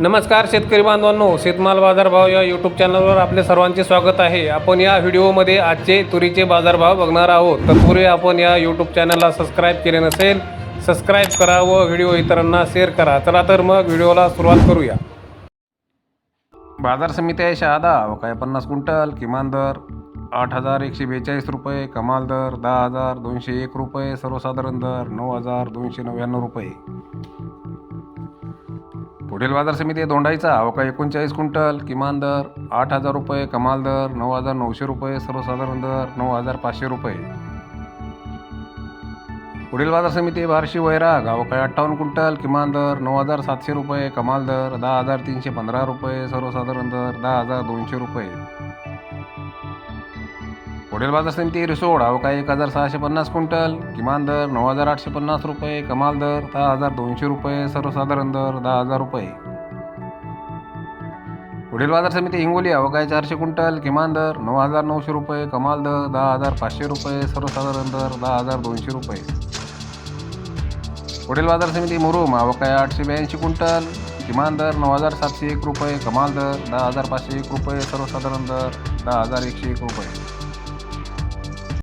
नमस्कार शेतकरी बांधवांनो शेतमाल बाजारभाव या यूट्यूब चॅनलवर आपले सर्वांचे स्वागत आहे. आपण या व्हिडिओमध्ये आजचे तुरीचे बाजारभाव बघणार आहोत. तत्पूर्वी आपण या यूट्यूब चॅनलला सबस्क्राईब केले नसेल सबस्क्राईब करा व व्हिडिओ इतरांना शेअर करा. चला तर मग व्हिडिओला सुरुवात करूया. बाजार समिती आहे शहादा. काय पन्नास क्विंटल किमान दर आठ हजार एकशे बेचाळीस रुपये कमाल दर दहा हजार दोनशे एक रुपये सर्वसाधारण दर नऊ हजार दोनशे नव्याण्णव रुपये. पुढील बाजार समिती दोंडाईचा अवका एकोणचाळीस क्विंटल किमान दर आठ हजार रुपये कमाल दर नऊ हजार नऊशे रुपये सर्वसाधारण दर नऊ हजार पाचशे रुपये. पुढील बाजार समिती बारशी बार्शी वैराग अवकाळी अठ्ठावन्न क्विंटल किमान दर नऊ हजार सातशे रुपये कमाल दर दहा हजार तीनशे पंधरा रुपये सर्वसाधारण दर दहा हजार दोनशे रुपये. पुढील बाजार समिती रिसोड अवकाळी एक हजार सहाशे पन्नास क्विंटल किमान दर नऊ हजार आठशे पन्नास रुपये कमाल दर दहा हजार दोनशे रुपये सर्वसाधारण दर दहा हजार रुपये. पुढील बाजार समिती हिंगोली अवकाय चारशे क्विंटल किमान दर नऊ हजार नऊशे रुपये कमाल दर दहा हजार पाचशे रुपये सर्वसाधारण दर दहा हजार दोनशे रुपये. पुढील बाजार समिती मुरुम अवकाय आठशे ब्याऐंशी क्विंटल किमान दर नऊ हजार सातशे एक रुपये कमाल दर दहा हजार पाचशे एक रुपये सर्वसाधारण दर दहा हजार एकशे एक रुपये.